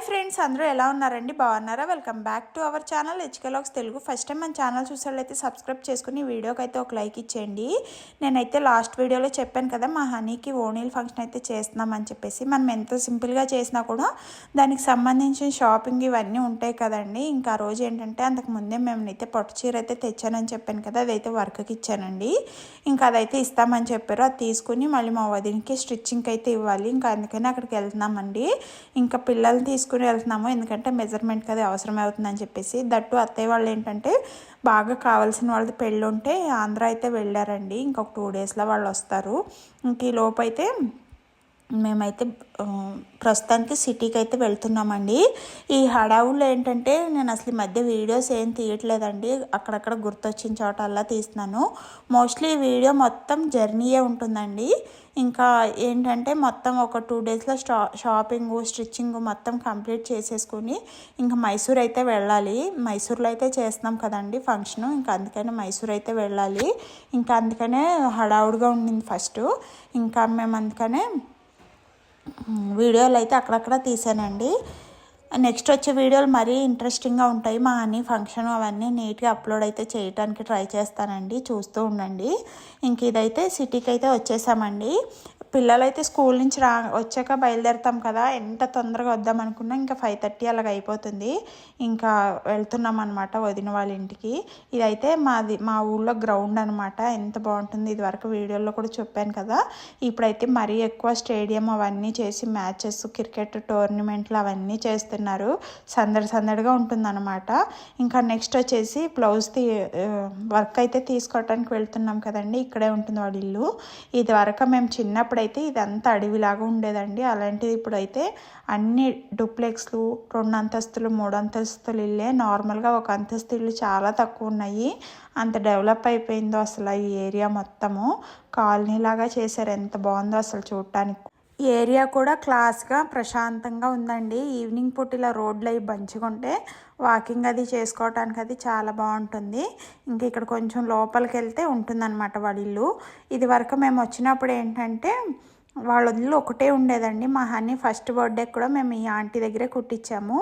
Hi friends అందరూ ఎలా ఉన్నారండి? బాగున్నారా? Welcome back to our channel HK logs Telugu. First time మన ఛానల్ చూసేవాళ్ళైతే సబ్స్క్రైబ్ చేసుకుని వీడియోకి అయితే ఒక లైక్ ఇచ్చేయండి. నేనైతే లాస్ట్ వీడియోలో చెప్పాను కదా మా హనీకి ఓనీల్ ఫంక్షన్ అయితే చేస్తున్నామని చెప్పేసి. మనం ఎంత సింపుల్గా చేసినా కూడా దానికి సంబంధించిన షాపింగ్ ఇవన్నీ ఉంటాయి కదండి. ఇంకా ఆ రోజు ఏంటంటే అంతకు ముందే మేమైతే పట్టు చీర అయితే తెచ్చానని చెప్పాను కదా అదైతే వర్క్కి ఇచ్చానండి. ఇంకా అదైతే ఇస్తామని చెప్పారు. అది తీసుకుని మళ్ళీ మా వదినకి స్టిచ్చింగ్ అయితే ఇవ్వాలి. ఇంకా అందుకని అక్కడికి వెళ్తున్నామండి. ఇంకా పిల్లల్ని తీసుకుని వెళ్తున్నాము. ఎందుకంటే మెజర్మెంట్కి అది అవసరం అవుతుందని చెప్పేసి. దట్టు అత్తయ్య వాళ్ళు ఏంటంటే బాగా కావాల్సిన వాళ్ళది పెళ్ళి ఉంటే ఆంధ్ర అయితే వెళ్ళారండి. ఇంకొక టూ డేస్లో వాళ్ళు వస్తారు. ఇంక ఈ లోపు అయితే మేమైతే ప్రస్తుతానికి సిటీకి అయితే వెళ్తున్నామండి. ఈ హడావుల్లో ఏంటంటే నేను అసలు ఈ మధ్య వీడియోస్ ఏం తీయట్లేదండి. అక్కడక్కడ గుర్తొచ్చిన చోటల్లా తీస్తున్నాను. మోస్ట్లీ వీడియో మొత్తం జర్నీయే ఉంటుందండి. ఇంకా ఏంటంటే మొత్తం ఒక టూ డేస్లో స్టా షాపింగ్ స్టిచ్చింగ్ మొత్తం కంప్లీట్ చేసేసుకుని ఇంకా మైసూర్ అయితే వెళ్ళాలి. మైసూర్లో అయితే చేస్తున్నాం కదండి ఫంక్షన్. ఇంకా అందుకనే మైసూర్ అయితే వెళ్ళాలి. ఇంకా అందుకనే హడావుడిగా ఉండింది ఫస్ట్. ఇంకా మేము అందుకనే వీడియోలు అయితే అక్కడక్కడ తీసానండి. నెక్స్ట్ వచ్చే వీడియోలు మరీ ఇంట్రెస్టింగ్గా ఉంటాయి. మా అన్ని ఫంక్షన్ అవన్నీ నీట్గా అప్లోడ్ అయితే చేయడానికి ట్రై చేస్తానండి. చూస్తూ ఉండండి. ఇంక ఇదైతే సిటీకి అయితే వచ్చేసామండి. పిల్లలైతే స్కూల్ నుంచి రా వచ్చాక బయలుదేరుతాం కదా. ఎంత తొందరగా వద్దాం అనుకున్నా ఇంకా ఫైవ్ థర్టీ అలాగ అయిపోతుంది. ఇంకా వెళ్తున్నాం అనమాట వదిన వాళ్ళ ఇంటికి. ఇదైతే మాది మా ఊళ్ళో గ్రౌండ్ అనమాట ఎంత బాగుంటుంది ఇది వరకు వీడియోలో కూడా చెప్పాను కదా. ఇప్పుడైతే మరీ ఎక్కువ స్టేడియం అవన్నీ చేసి మ్యాచెస్ క్రికెట్ టోర్నమెంట్లు అవన్నీ చేస్తున్నారు. సందడి సందడిగా ఉంటుందన్నమాట. ఇంకా నెక్స్ట్ వచ్చేసి బ్లౌజ్ తీ వర్క్ అయితే తీసుకోవటానికి వెళ్తున్నాం కదండి. ఇక్కడే ఉంటుంది వాళ్ళ ఇల్లు. ఇది వరకు మేము చిన్నప్పుడు అయితే ఇదంతా అడవిలాగా ఉండేదండి. అలాంటిది ఇప్పుడైతే అన్ని డూప్లెక్స్లు రెండు అంతస్తులు మూడు అంతస్తులు ఇల్లే. నార్మల్గా ఒక అంతస్తు ఇల్లు చాలా తక్కువ ఉన్నాయి. అంత డెవలప్ అయిపోయిందో అసలు ఈ ఏరియా మొత్తము. కాలనీ లాగా చేశారు. ఎంత బాగుందో అసలు చూడటానికి ఏరియా కూడా క్లాస్గా ప్రశాంతంగా ఉందండి. ఈవినింగ్ పూట ఇలా రోడ్లు అవి బంచుకుంటే వాకింగ్ అది చేసుకోవటానికి అది చాలా బాగుంటుంది. ఇంక ఇక్కడ కొంచెం లోపలికి వెళ్తే ఉంటుందన్నమాట వాళ్ళ ఇల్లు. ఇది వరకు మేము వచ్చినప్పుడు ఏంటంటే వాళ్ళ ఇల్లు ఒకటే ఉండేదండి. మా హనీ ఫస్ట్ బర్త్డే కూడా మేము ఈ ఆంటీ దగ్గరే కుట్టించాము.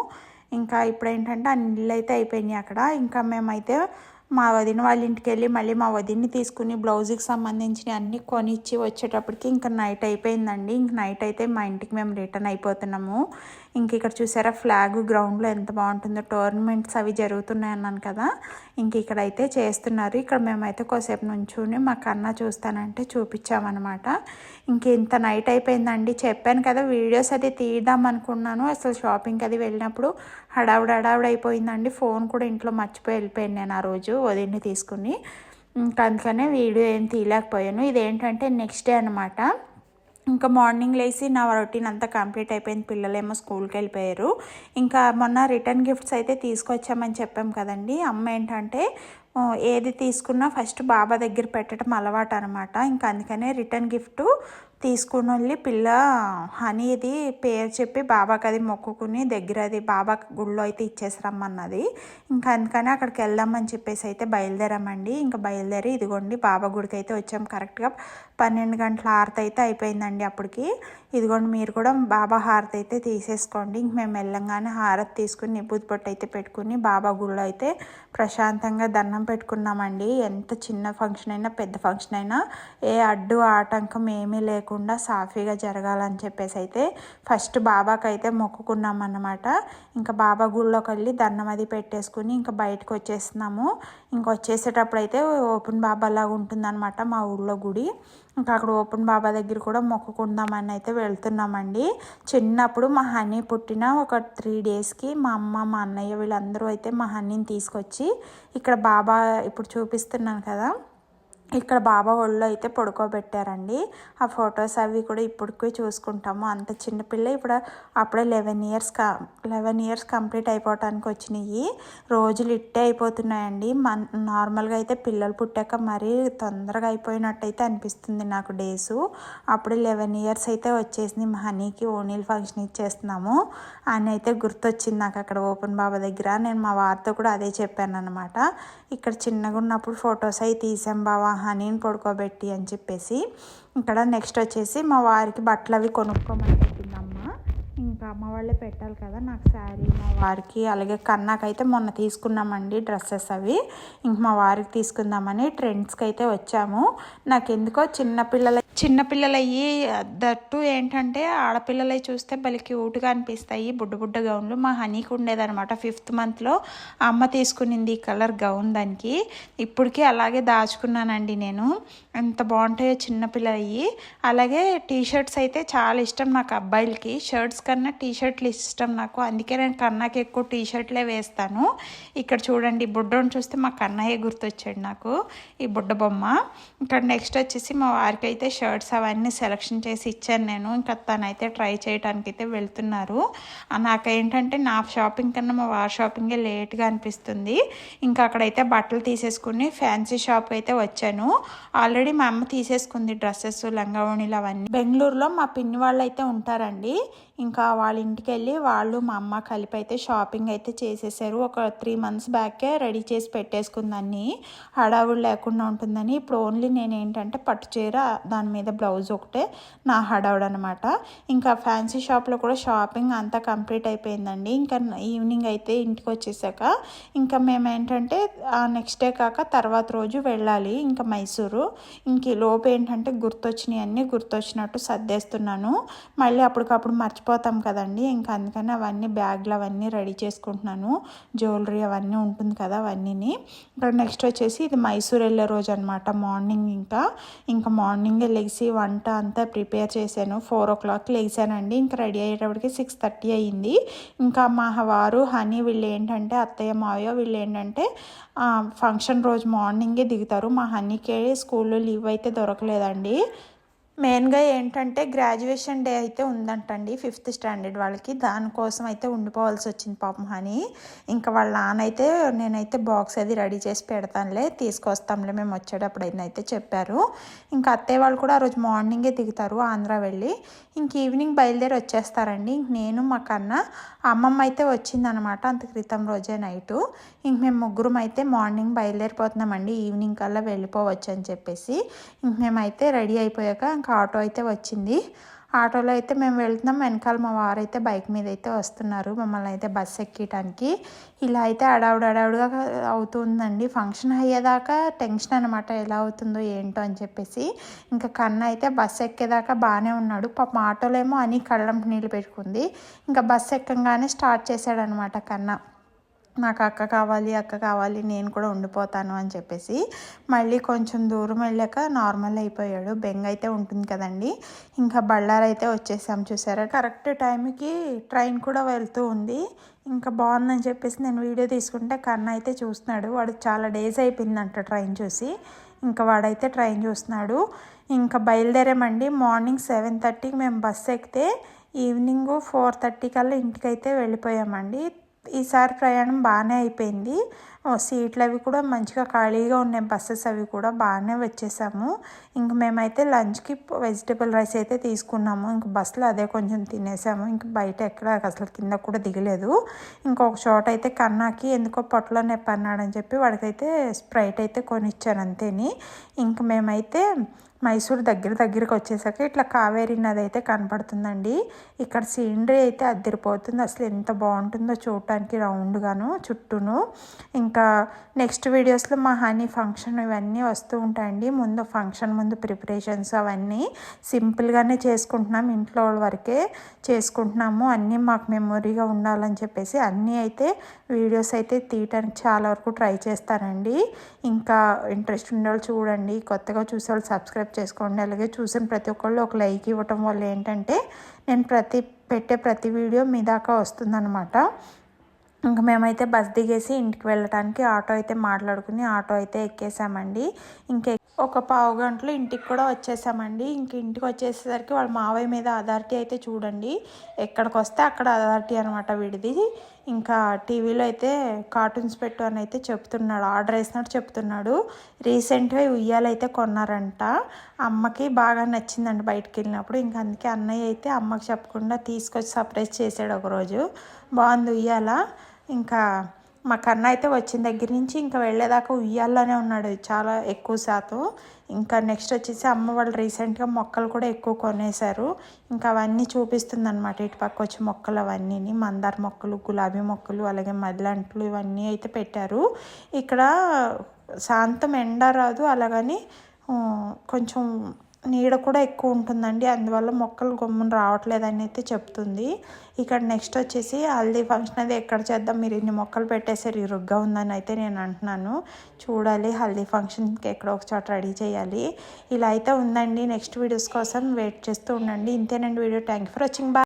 ఇంకా ఇప్పుడు ఏంటంటే ఆ ఇల్లు అయితే అయిపోయినాయి అక్కడ. ఇంకా మేమైతే మా వదిన వాళ్ళ ఇంటికి వెళ్ళి మళ్ళీ మా వదిన్ని తీసుకుని బ్లౌజ్కి సంబంధించిన అన్నీ కొనిచ్చి వచ్చేటప్పటికి ఇంకా నైట్ అయిపోయిందండి. ఇంక నైట్ అయితే మా ఇంటికి మేము రిటర్న్ అయిపోతున్నాము. ఇంక ఇక్కడ చూసారా ఫ్లాగ్ గ్రౌండ్లో ఎంత బాగుంటుందో టోర్నమెంట్స్ అవి జరుగుతున్నాయి అన్నాను కదా. ఇంక ఇక్కడైతే చేస్తున్నారు. ఇక్కడ మేమైతే కొద్దిసేపు నుంచుని మా కన్న చూస్తానంటే చూపించామన్నమాట. ఇంక ఇంత నైట్ అయిపోయిందండి. చెప్పాను కదా వీడియోస్ అది తీద్దాం అనుకున్నాను. అసలు షాపింగ్కి అది వెళ్ళినప్పుడు హడావుడి హడావుడి అయిపోయిందండి. ఫోన్ కూడా ఇంట్లో మర్చిపోయి వెళ్ళిపోయాను నేను ఆ రోజు వదిలిని తీసుకుని. ఇంకా అందుకనే వీడియో ఏం తీయలేకపోయాను. ఇదేంటంటే నెక్స్ట్ డే అనమాట ఇంకా మార్నింగ్ లేచి నా రొటీన్ అంతా కంప్లీట్ అయిపోయింది. పిల్లలేమో స్కూల్కి వెళ్ళిపోయారు. ఇంకా మొన్న రిటర్న్ గిఫ్ట్స్ అయితే తీసుకొచ్చామని చెప్పాం కదండి. అమ్మ ఏంటంటే ఏది తీసుకున్నా ఫస్ట్ బాబా దగ్గర పెట్టడం అలవాటు అనమాట ఇంకా అందుకనే రిటర్న్ గిఫ్ట్ తీసుకుని వెళ్ళి పిల్ల హనీది పేరు చెప్పి బాబాకి అది మొక్కుకుని దగ్గర అది బాబా గుళ్ళో అయితే ఇచ్చేసి రమ్మన్నది. ఇంకా అందుకని అక్కడికి వెళ్దామని చెప్పేసి అయితే బయలుదేరామండి. ఇంకా బయలుదేరి ఇదిగోండి బాబా గుడికి అయితే వచ్చాం. కరెక్ట్గా పన్నెండు గంటల హారతి అయితే అయిపోయిందండి అప్పటికి. ఇదిగోండి మీరు కూడా బాబా హారతి అయితే తీసేసుకోండి. ఇంక మేము వెళ్ళంగానే హారతి తీసుకుని నిబ్బుది పొట్టు అయితే పెట్టుకుని బాబా గుళ్ళో అయితే ప్రశాంతంగా దండం పెట్టుకున్నామండి. ఎంత చిన్న ఫంక్షన్ అయినా పెద్ద ఫంక్షన్ అయినా ఏ అడ్డు ఆటంకం ఏమీ లేకుండా సాఫీగా జరగాలని చెప్పేసి అయితే ఫస్ట్ బాబాకి అయితే మొక్కుకున్నాం అన్నమాట ఇంకా బాబా గుళ్ళోకి వెళ్ళి దండం అది పెట్టేసుకుని ఇంకా బయటకు వచ్చేస్తున్నాము. ఇంకా వచ్చేసేటప్పుడు అయితే ఓపెన్ బాబా లాగా ఉంటుందన్నమాట మా ఊళ్ళో గుడి. ఇంకా అక్కడ ఓపెన్ బాబా దగ్గర కూడా మొక్కుకుందామని అయితే వెళ్తున్నామండి. చిన్నప్పుడు మా హనీ పుట్టిన ఒక త్రీ డేస్కి మా అమ్మ మా అన్నయ్య వీళ్ళందరూ అయితే మా హనీని తీసుకొచ్చి ఇక్కడ బాబా ఇప్పుడు చూపిస్తున్నాను కదా. ఇక్కడ బాబా ఒళ్ళో అయితే పడుకోబెట్టారండి. ఆ ఫొటోస్ అవి కూడా ఇప్పటికే చూసుకుంటాము. అంత చిన్నపిల్ల ఇప్పుడు అప్పుడే లెవెన్ ఇయర్స్ కా లెవెన్ ఇయర్స్ కంప్లీట్ అయిపోవటానికి వచ్చినాయి. రోజులు ఇట్టే అయిపోతున్నాయండి. మన నార్మల్గా అయితే పిల్లలు పుట్టాక మరీ తొందరగా అయిపోయినట్టయితే అనిపిస్తుంది నాకు డేస్. అప్పుడే లెవెన్ ఇయర్స్ అయితే వచ్చేసింది. మా హనీకి ఓనీల్ ఫంక్షన్ ఇచ్చేస్తున్నాము. అని అయితే గుర్తొచ్చింది నాకు అక్కడ ఓపెన్ బాబా దగ్గర. నేను మా వారితో కూడా అదే చెప్పాను అనమాట ఇక్కడ చిన్నగా ఉన్నప్పుడు ఫొటోస్ అవి తీసాం బావా. హనీని పడుకోబెట్టి అని చెప్పేసి. ఇక్కడ నెక్స్ట్ వచ్చేసి మా వారికి బట్టలు అవి కొనుక్కోమని వాళ్ళే పెట్టాలి కదా నాకు శారీ మా వారికి. అలాగే కన్నాకైతే మొన్న తీసుకున్నామండి డ్రెస్సెస్ అవి. ఇంక మా వారికి తీసుకుందామని ట్రెండ్స్కి అయితే వచ్చాము నాకు ఎందుకో చిన్నపిల్లల చిన్నపిల్లలయ్యి దట్టు ఏంటంటే ఆడపిల్లలవి చూస్తే భలే క్యూట్గా అనిపిస్తాయి. బుడ్డ బుడ్డ గౌన్లు. మా హనీకి ఉండేదనమాట ఫిఫ్త్ మంత్లో. అమ్మ తీసుకునింది ఈ కలర్ గౌన్ దానికి. ఇప్పటికీ అలాగే దాచుకున్నానండి నేను. ఎంత బాగుంటాయో చిన్నపిల్లలయ్యి అలాగే టీ షర్ట్స్ అయితే చాలా ఇష్టం నాకు అబ్బాయిలకి. షర్ట్స్ కన్నా టీ షర్ట్లు ఇష్టం నాకు. అందుకే నేను కన్నాకి ఎక్కువ టీ షర్ట్లే వేస్తాను. ఇక్కడ చూడండి బుడ్డను చూస్తే మా కన్నయ్య గుర్తొచ్చాడు నాకు ఈ బుడ్డ బొమ్మ. ఇక్కడ నెక్స్ట్ వచ్చేసి మా వారికి అయితే షర్ట్స్ అవన్నీ సెలెక్షన్ చేసి ఇచ్చాను నేను. ఇంకా తనైతే ట్రై చేయడానికి అయితే వెళ్తున్నారు నాకేంటంటే నా షాపింగ్ కన్నా మా వారి షాపింగే లేట్గా అనిపిస్తుంది. ఇంకా అక్కడైతే బట్టలు తీసేసుకుని ఫ్యాన్సీ షాప్ అయితే వచ్చాను. ఆల్రెడీ మా అమ్మ తీసేసుకుంది డ్రెస్సెస్ లంగావణిలు అవన్నీ. బెంగళూరులో మా పిన్ని వాళ్ళు అయితే ఉంటారండి. ఇంకా వాళ్ళ ఇంటికి వెళ్ళి వాళ్ళు మా అమ్మ కలిపి అయితే షాపింగ్ అయితే చేసేసారు. ఒక త్రీ మంత్స్ బ్యాకే రెడీ చేసి పెట్టేసుకుందని హడావుడు లేకుండా ఉంటుందని. ఇప్పుడు ఓన్లీ నేను ఏంటంటే పట్టు చీర దాని మీద బ్లౌజ్ ఒకటే నా హడావుడు అనమాట ఇంకా ఫ్యాన్సీ షాప్లో కూడా షాపింగ్ అంతా కంప్లీట్ అయిపోయిందండి. ఇంకా ఈవినింగ్ అయితే ఇంటికి వచ్చేసాక ఇంకా మేము ఏంటంటే నెక్స్ట్ డే కాక తర్వాత రోజు వెళ్ళాలి ఇంకా మైసూరు. ఇంక లోపు ఏంటంటే గుర్తొచ్చినాయి అన్నీ గుర్తొచ్చినట్టు సర్దేస్తున్నాను. మళ్ళీ అప్పటికప్పుడు మర్చిపోతాం కదండి. ఇంకా అందుకని అవన్నీ బ్యాగ్లు అవన్నీ రెడీ చేసుకుంటున్నాను. జ్యువెలరీ అవన్నీ ఉంటుంది కదా అవన్నీని. ఇక్కడ నెక్స్ట్ వచ్చేసి ఇది మైసూర్ వెళ్ళే రోజు అనమాట మార్నింగ్ ఇంకా ఇంకా మార్నింగే లెగిసి వంట అంతా ప్రిపేర్ చేశాను. ఫోర్ ఓ క్లాక్ లెగిసానండి ఇంకా రెడీ అయ్యేటప్పటికి సిక్స్ థర్టీ అయ్యింది. ఇంకా మా వారు హనీ వీళ్ళు ఏంటంటే అత్తయ్య మావయ్య వీళ్ళు ఏంటంటే ఫంక్షన్ రోజు మార్నింగే దిగుతారు. మా హనీకే స్కూల్లో లీవ్ అయితే దొరకలేదండి. మెయిన్గా ఏంటంటే గ్రాడ్యుయేషన్ డే అయితే ఉందంటండి ఫిఫ్త్ స్టాండర్డ్ వాళ్ళకి. దానికోసం అయితే ఉండిపోవాల్సి వచ్చింది పాపం అని ఇంకా వాళ్ళ నాన్న అయితే నేనైతే బాక్స్ అది రెడీ చేసి పెడతానులే తీసుకొస్తాంలే. మేము వచ్చేటప్పుడు అయితే చెప్పారు. ఇంకా అత్తయ్య వాళ్ళు కూడా ఆ రోజు మార్నింగే దిగుతారు ఆంధ్ర వెళ్ళి. ఇంక ఈవినింగ్ బయలుదేరి వచ్చేస్తారండి. ఇంక నేను మా కన్న అమ్మమ్మ అయితే వచ్చిందనమాట అంత క్రితం రోజే నైటు. ఇంక మేము ముగ్గురం అయితే మార్నింగ్ బయలుదేరిపోతున్నామండి. ఈవినింగ్ కల్లా వెళ్ళిపోవచ్చు అని చెప్పేసి. ఇంక మేమైతే రెడీ అయిపోయాక ఇంకా ఆటో అయితే వచ్చింది. ఆటోలో అయితే మేము వెళ్తున్నాం. వెనకాల మా వారు అయితే బైక్ మీద అయితే వస్తున్నారు. మమ్మల్ని అయితే బస్ ఎక్కడానికి ఇలా అయితే అడావుడు అడావుడుగా అవుతుందండి. ఫంక్షన్ అయ్యేదాకా టెన్షన్ అనమాట ఎలా అవుతుందో ఏంటో అని చెప్పేసి. ఇంకా కన్న అయితే బస్ ఎక్కేదాకా బాగానే ఉన్నాడు. పాపం ఆటోలో ఏమో అని కళ్ళంపు నీళ్ళు పెట్టుకుంది. ఇంకా బస్ ఎక్కంగానే స్టార్ట్ చేశాడనమాట కన్నా. నాకు అక్క కావాలి అక్క కావాలి నేను కూడా ఉండిపోతాను అని చెప్పేసి మళ్ళీ కొంచెం దూరం వెళ్ళాక నార్మల్ అయిపోయాడు. బెంగ అయితే ఉంటుంది కదండి. ఇంకా బళ్ళారు అయితే వచ్చేసాం. చూసారా? కరెక్ట్ టైంకి ట్రైన్ కూడా వెళ్తూ ఉంది. ఇంకా బాగుందని చెప్పేసి నేను వీడియో తీసుకుంటే కన్న అయితే చూస్తున్నాడు. వాడు చాలా డేస్ అయిపోయిందంట ట్రైన్ చూసి. ఇంకా వాడైతే ట్రైన్ చూస్తున్నాడు. ఇంకా బయలుదేరామండి. మార్నింగ్ సెవెన్ థర్టీకి మేము బస్సు ఎక్కితే ఈవినింగ్ ఫోర్ థర్టీ కల్లా ఇంటికైతే వెళ్ళిపోయామండి. ఈసారి ప్రయాణం బాగానే అయిపోయింది. సీట్లు అవి కూడా మంచిగా ఖాళీగా ఉన్నాయి బస్సెస్ అవి కూడా బాగానే వచ్చేసాము. ఇంక మేమైతే లంచ్కి వెజిటేబుల్ రైస్ అయితే తీసుకున్నాము. ఇంక బస్సులో అదే కొంచెం తినేసాము. ఇంక బయట ఎక్కడ అసలు కింద కూడా దిగలేదు. ఇంకొక చోట అయితే కన్నాకి ఎందుకో పొట్టలో నొప్పి అన్నాడని చెప్పి వాడికైతే స్ప్రైట్ అయితే కొనిచ్చాను అంతేని. ఇంక మేమైతే మైసూర్ దగ్గర దగ్గరికి వచ్చేసాక ఇట్లా కావేరి నది అయితే కనపడుతుందండి. ఇక్కడ సీనరీ అయితే అద్దరిపోతుంది. అసలు ఎంత బాగుంటుందో చూడటానికి రౌండ్గాను చుట్టూను. ఇంకా నెక్స్ట్ వీడియోస్లో మా హనీ ఫంక్షన్ ఇవన్నీ వస్తూ ఉంటాయండి. ముందు ఫంక్షన్ ముందు ప్రిపరేషన్స్ అవన్నీ సింపుల్గానే చేసుకుంటున్నాం. ఇంట్లో వాళ్ళ వరకే చేసుకుంటున్నాము. అన్నీ మాకు మెమొరీగా ఉండాలని చెప్పేసి అన్నీ అయితే వీడియోస్ అయితే తీయటానికి చాలా వరకు ట్రై చేస్తానండి. ఇంకా ఇంట్రెస్ట్ ఉండేవాళ్ళు చూడండి. కొత్తగా చూసేవాళ్ళు సబ్స్క్రైబ్ సబ్స్క్రైబ్ చేసుకోండి. అలాగే చూసిన ప్రతి ఒక్కళ్ళు ఒక లైక్ ఇవ్వటం వల్ల ఏంటంటే నేను ప్రతి పెట్టే ప్రతి వీడియో మీ దాకా వస్తుందన్నమాట. ఇంకా మేమైతే బస్ దిగేసి ఇంటికి వెళ్ళటానికి ఆటో అయితే మాట్లాడుకుని ఆటో అయితే ఎక్కేసామండి. ఇంకే ఒక పావు గంటలో ఇంటికి కూడా వచ్చేసామండి. ఇంక ఇంటికి వచ్చేసేసరికి వాళ్ళ మావయ్య మీద అథారిటీ అయితే చూడండి. ఎక్కడికి వస్తే అక్కడ అథారిటీ అనమాట విడిది. ఇంకా టీవీలో అయితే కార్టూన్స్ పెట్టు అని అయితే చెప్తున్నాడు. ఆర్డర్ వేసినట్టు చెప్తున్నాడు. రీసెంట్గా ఉయ్యాలైతే కొన్నారంట. అమ్మకి బాగా నచ్చిందండి బయటకు వెళ్ళినప్పుడు. ఇంకా అందుకే అన్నయ్య అయితే అమ్మకి చెప్పకుండా తీసుకొచ్చి సర్ప్రైజ్ చేసాడు ఒకరోజు. బాగుంది ఉయ్యాల. ఇంకా మా కన్న అయితే వచ్చిన దగ్గర నుంచి ఇంకా వెళ్ళేదాకా ఉయ్యాల్లోనే ఉన్నాడు చాలా ఎక్కువ శాతం. ఇంకా నెక్స్ట్ వచ్చేసి అమ్మ వాళ్ళు రీసెంట్గా మొక్కలు కూడా ఎక్కువ కొనేశారు. ఇంకా అవన్నీ చూపిస్తుంది అనమాట ఇటు పక్క వచ్చి మొక్కలు అవన్నీ మందార మొక్కలు గులాబీ మొక్కలు అలాగే మల్లెంట్లు ఇవన్నీ అయితే పెట్టారు. ఇక్కడ శాంతం ఎండ రాదు అలాగని కొంచెం నీడ కూడా ఎక్కువ ఉంటుందండి. అందువల్ల మొక్కలు గమ్మున రావట్లేదని అయితే చెప్తుంది. ఇక్కడ నెక్స్ట్ వచ్చేసి హల్దీ ఫంక్షన్ అది ఎక్కడ చేద్దాం? మీరు ఇన్ని మొక్కలు పెట్టేసారు ఇరుగ్గా ఉందని అయితే నేను అంటున్నాను. చూడాలి హల్దీ ఫంక్షన్కి ఎక్కడో ఒక చోట రెడీ చేయాలి. ఇలా అయితే ఉందండి. నెక్స్ట్ వీడియోస్ కోసం వెయిట్ చేస్తూ ఉండండి. ఇంతేనండి video. Thank you for watching. Bye.